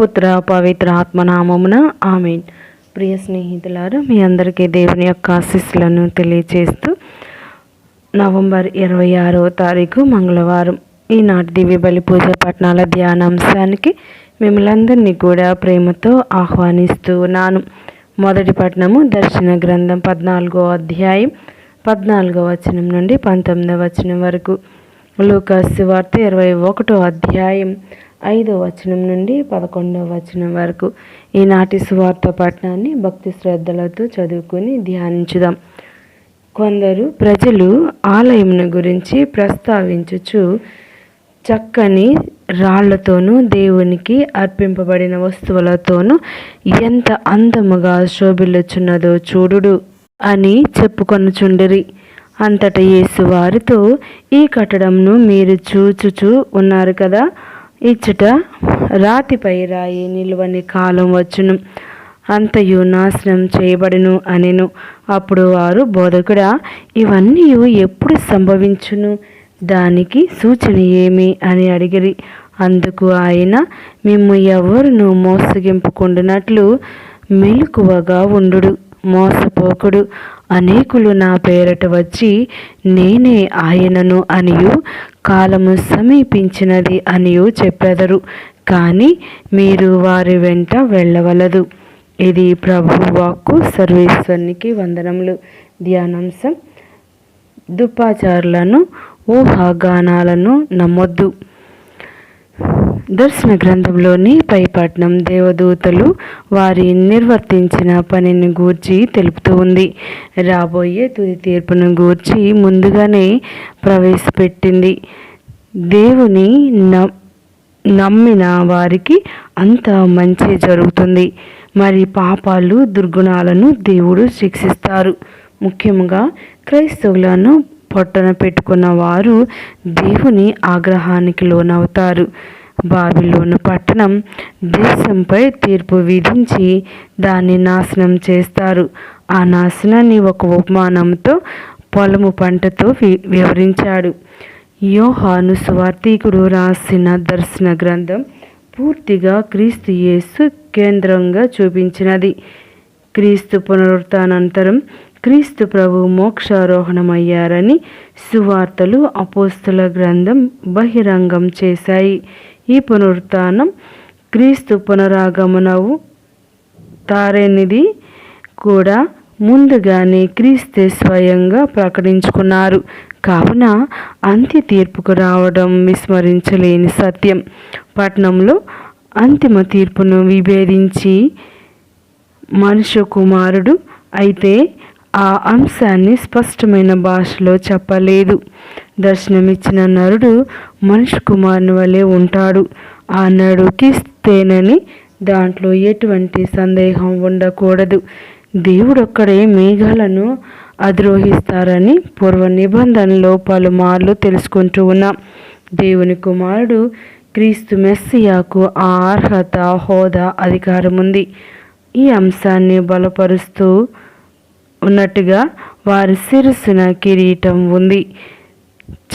పుత్ర పవిత్ర ఆత్మనామమున ఆమెన్. ప్రియ స్నేహితులారు మీ అందరికీ దేవుని యొక్క ఆశీస్సులను తెలియజేస్తూ నవంబర్ ఇరవై ఆరో తారీఖు మంగళవారం ఈనాటి దివ్య బలి పూజ పట్నాల ధ్యానాంశానికి మిమ్మల్ందరినీ కూడా ప్రేమతో ఆహ్వానిస్తూ ఉన్నాను. మొదటి పట్నము దర్శన గ్రంథం పద్నాలుగో అధ్యాయం పద్నాలుగో వచనం నుండి పంతొమ్మిదవ వచనం వరకు. లూకాసు వార్త ఇరవై ఒకటో అధ్యాయం ఐదో వచనం నుండి పదకొండవ వచనం వరకు ఈనాటి సువార్త పట్టణాన్ని భక్తి శ్రద్ధలతో చదువుకొని ధ్యానించుదాం. కొందరు ప్రజలు ఆలయమును గురించి ప్రస్తావించుచు చక్కని రాళ్ళతోనూ దేవునికి అర్పింపబడిన వస్తువులతోనూ ఎంత అందముగా శోభిల్లుచున్నదో చూడుడు అని చెప్పుకొనుచుండిరి. అంతట యేసు వారితో ఈ కట్టడంను మీరు చూచుచూ ఉన్నారు కదా? ఇచ్చట రాతిపై రాయి నిలువని కాలం వచ్చును. అంతయు నాశనం చేయబడును అనెను. అప్పుడు వారు బోధకుడా ఇవన్నీ ఎప్పుడు సంభవించును? దానికి సూచన ఏమి అని అడిగిరి. అందుకు ఆయన మేము ఎవరును మోసగింపుకుండునట్లు మెలకువగా ఉండు మోసపోకుడు. అనేకులు నా పేరట వచ్చి నేనే ఆయనను అనియు. కాలము సమీపించినది అనియు చెప్పెదరు కానీ మీరు వారి వెంట వెళ్ళవలదు. ఇది ప్రభువాక్కు సర్వేశ్వరునికి వందనములు. ధ్యానాంశం దుపాచారులను ఊహాగానాలను నమ్మొద్దు. దర్శన గ్రంథంలోని పైపట్నం దేవదూతలు వారి నిర్వర్తించిన పనిని గూర్చి తెలుపుతూ ఉంది. రాబోయే తుది తీర్పును గూర్చి ముందుగానే ప్రవేశపెట్టింది. దేవుని నమ్మిన వారికి అంత మంచి జరుగుతుంది. మరి పాపాలు దుర్గుణాలను దేవుడు శిక్షిస్తారు. ముఖ్యంగా క్రైస్తవులను పొట్టన పెట్టుకున్న వారు దేవుని ఆగ్రహానికి లోనవుతారు. బాబిలోను పట్టణం దేశంపై తీర్పు విధించి దాన్ని నాశనం చేస్తారు. ఆ నాశనాన్ని ఒక ఉపమానంతో పొలము పంటతో వివరించాడు. యోహాను స్వార్థికుడు రాసిన దర్శన గ్రంథం పూర్తిగా క్రీస్తు యేసు కేంద్రంగా చూపించినది. క్రీస్తు పునరుత్నంతరం క్రీస్తు ప్రభు మోక్షారోహణమయ్యారని సువార్తలు అపోస్తుల గ్రంథం బహిరంగం చేశాయి. ఈ పునరుత్నం క్రీస్తు పునరాగమనవు తారేనిది కూడా ముందుగానే క్రీస్తే స్వయంగా ప్రకటించుకున్నారు. కావున అంత్య తీర్పుకు రావడం విస్మరించలేని సత్యం. పట్నంలో అంతిమ తీర్పును విభేదించి మనుష్య కుమారుడు అయితే ఆ అంశాన్ని స్పష్టమైన భాషలో చెప్పలేదు. దర్శనమిచ్చిన నరుడు మనుషు కుమారుని వలె ఉంటాడు. ఆ నడుకిస్తేనని దాంట్లో ఎటువంటి సందేహం ఉండకూడదు. దేవుడొక్కడే మేఘాలను అధిరోహిస్తారని పూర్వ నిబంధనలో పలుమార్లు తెలుసుకుంటూ ఉన్నాం. దేవుని కుమారుడు క్రీస్తు మెస్సియాకు ఆ అర్హత హోదా అధికారం ఉంది ఈ అంశాన్ని బలపరుస్తూ ఉన్నట్టుగా వారి శిరస్సున కిరీటం ఉంది.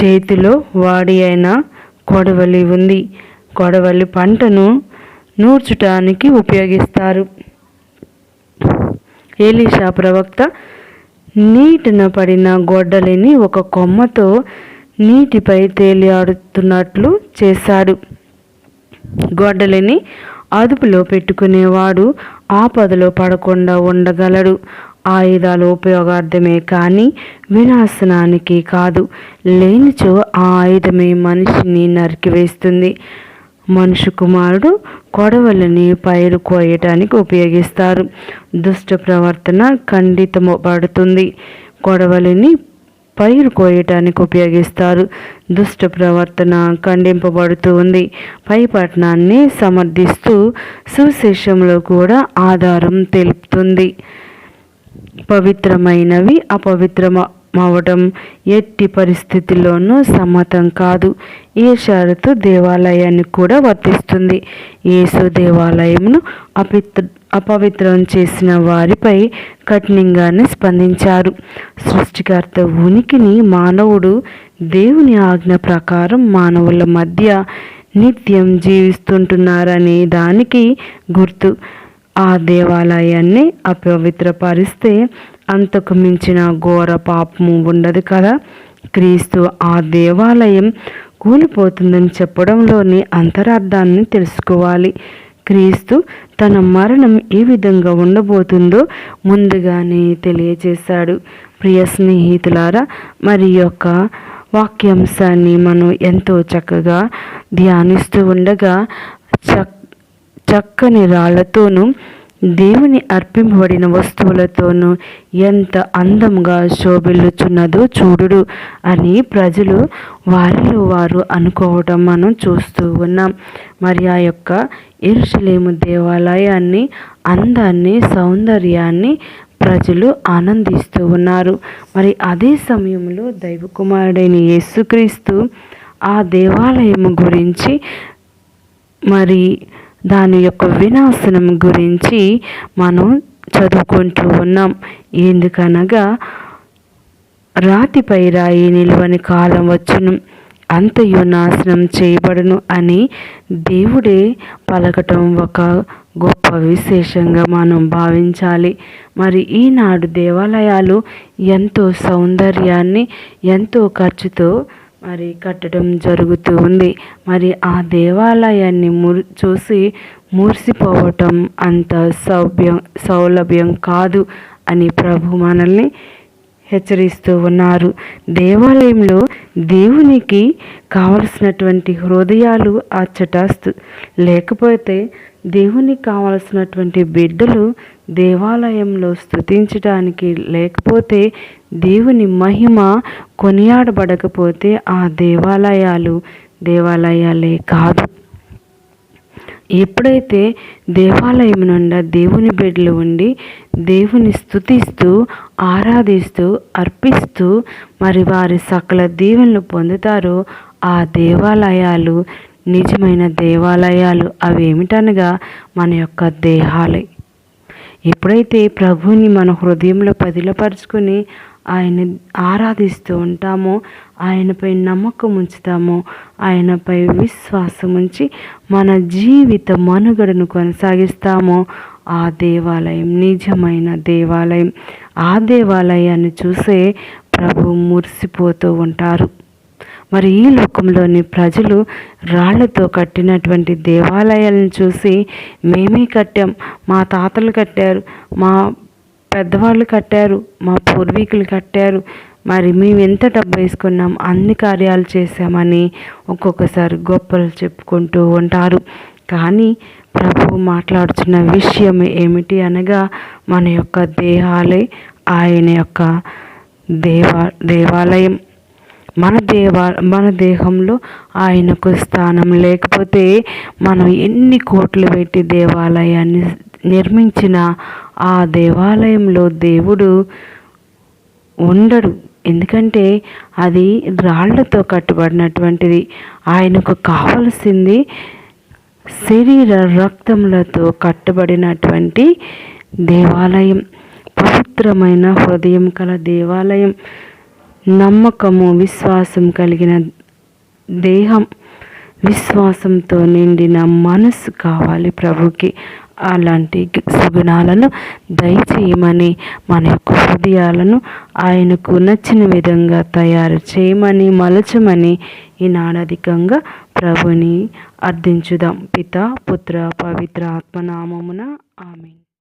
చేతిలో వాడి అయిన కొడవలి ఉంది. కొడవలి పంటను నూర్చటానికి ఉపయోగిస్తారు. ఏలీషా ప్రవక్త నీటిన పడిన గొడ్డలిని ఒక కొమ్మతో నీటిపై తేలియాడుతున్నట్లు చేశాడు. గొడ్డలిని అదుపులో పెట్టుకునేవాడు ఆపదలో పడకుండా ఉండగలడు. ఆయుధాలు ఉపయోగార్థమే కానీ వినాశనానికి కాదు. లేనిచో ఆ ఆయుధమే మనిషిని నరికివేస్తుంది. మనుషు కుమారుడు కొడవలిని పైరు కోయటానికి ఉపయోగిస్తారు. దుష్ట ప్రవర్తన ఖండితపడుతుంది కొడవలిని పైరు కోయటానికి ఉపయోగిస్తారు. దుష్ట ప్రవర్తన ఖండింపబడుతూ ఉంది పైపట్నాన్ని సమర్థిస్తూ సుశేషంలో కూడా ఆధారం తెలుపుతుంది. పవిత్రమైనవి అపవిత్రమవటం ఎట్టి పరిస్థితుల్లోనూ సమ్మతం కాదు. ఈ షరతు దేవాలయానికి కూడా వర్తిస్తుంది. యేసు దేవాలయంను అపిత్ర అపవిత్రం చేసిన వారిపై కఠినంగానే స్పందించారు. సృష్టికర్త ఉనికిని మానవుడు దేవుని ఆజ్ఞ ప్రకారం మానవుల మధ్య నిత్యం జీవిస్తుంటున్నారనే దానికి గుర్తు. ఆ దేవాలయాన్ని అపవిత్రపరిస్తే అంతకు మించిన ఘోర పాపము ఉండదు కదా. క్రీస్తు ఆ దేవాలయం కూలిపోతుందని చెప్పడంలోని అంతరార్థాన్ని తెలుసుకోవాలి. క్రీస్తు తన మరణం ఏ విధంగా ఉండబోతుందో ముందుగానే తెలియజేశాడు. ప్రియ స్నేహితులారా మరి యొక్క వాక్యాంశాన్ని మనం ఎంతో చక్కగా ధ్యానిస్తూ ఉండగా చక్క చక్కని రాళ్ళతోనూ దేవుని అర్పింపబడిన వస్తువులతోనూ ఎంత అందంగా శోభిల్లుచున్నదో చూడుడు అని ప్రజలు వారిలో వారు అనుకోవటం మనం చూస్తూ ఉన్నాం. మరి ఆ యొక్క ఇరుషలేము దేవాలయాన్ని అందాన్ని సౌందర్యాన్ని ప్రజలు ఆనందిస్తూ ఉన్నారు. మరి అదే సమయంలో దైవకుమారుడైన యేసుక్రీస్తు ఆ దేవాలయం గురించి మరి దాని యొక్క వినాశనం గురించి మనం చదువుకుంటూ ఉన్నాం. ఎందుకనగా రాతిపై రాయి నిలువని కాలం వచ్చును. అంతయు నాశనం చేయబడును అని దేవుడే పలకటం ఒక గొప్ప విశేషంగా మనం భావించాలి. మరి ఈనాడు దేవాలయాలు ఎంతో సౌందర్యాన్ని ఎంతో ఖర్చుతో మరి కట్టడం జరుగుతూ ఉంది. మరి ఆ దేవాలయాన్ని ముర్ చూసి మురిసిపోవటం అంత సౌభ్యం సౌలభ్యం కాదు అని ప్రభు మనల్ని హెచ్చరిస్తూ ఉన్నారు. దేవాలయంలో దేవునికి కావలసినటువంటి హృదయాలు ఆ చటాస్తు లేకపోతే దేవునికి కావలసినటువంటి బిడ్డలు దేవాలయంలో స్థుతించడానికి లేకపోతే దేవుని మహిమ కొనియాడబడకపోతే ఆ దేవాలయాలు దేవాలయాలే కాదు. ఎప్పుడైతే దేవాలయం నుండి దేవుని బిడ్డలు ఉండి దేవుని స్థుతిస్తూ ఆరాధిస్తూ అర్పిస్తూ మరి వారి సకల దీవెనలు పొందుతారో ఆ దేవాలయాలు నిజమైన దేవాలయాలు అవి ఏమిటనగా మన యొక్క దేహాలే ఎప్పుడైతే ప్రభుని మన హృదయంలో పదిలపరుచుకొని ఆయన ఆరాధిస్తూ ఉంటామో. ఆయనపై నమ్మకం ఉంచుతామో. ఆయనపై విశ్వాసం ఉంచి మన జీవిత మనుగడను కొనసాగిస్తామో. ఆ దేవాలయం నిజమైన దేవాలయం. ఆ దేవాలయాన్ని చూసే ప్రభు మురిసిపోతూ ఉంటారు. మరి ఈ లోకంలోని ప్రజలు రాళ్ళతో కట్టినటువంటి దేవాలయాలను చూసి మేమే కట్టాం. మా తాతలు కట్టారు. మా పెద్దవాళ్ళు కట్టారు మా పూర్వీకులు కట్టారు. మరి మేము ఎంత డబ్బు వేసుకున్నాం అన్ని కార్యాలు చేశామని ఒక్కొక్కసారి గొప్పలు చెప్పుకుంటూ ఉంటారు. కానీ ప్రభు మాట్లాడుతున్న విషయం ఏమిటి అనగా మన యొక్క దేహాలే ఆయన యొక్క దేవా దేవాలయం. మన దేవా మన దేహంలో ఆయనకు స్థానం లేకపోతే మనం ఎన్ని కోట్లు పెట్టి దేవాలయాన్ని నిర్మించిన ఆ దేవాలయంలో దేవుడు ఉండడు. ఎందుకంటే అది రాళ్ళతో కట్టబడినటువంటిది. ఆయనకు కావలసింది శరీర రక్తములతో కట్టబడినటువంటి దేవాలయం. పవిత్రమైన హృదయం కల దేవాలయం. నమ్మకము విశ్వాసం కలిగిన దేహం. విశ్వాసంతో నిండిన మనసు కావాలి ప్రభుకి. అలాంటి సుగుణాలను దయచేయమని మన యొక్క హృదయాలను ఆయనకు నచ్చిన విధంగా తయారు చేయమని మలచమని ఈనాడధికంగా ప్రభుని అర్థించుదాం పిత పుత్ర పవిత్ర ఆత్మనామమున ఆమె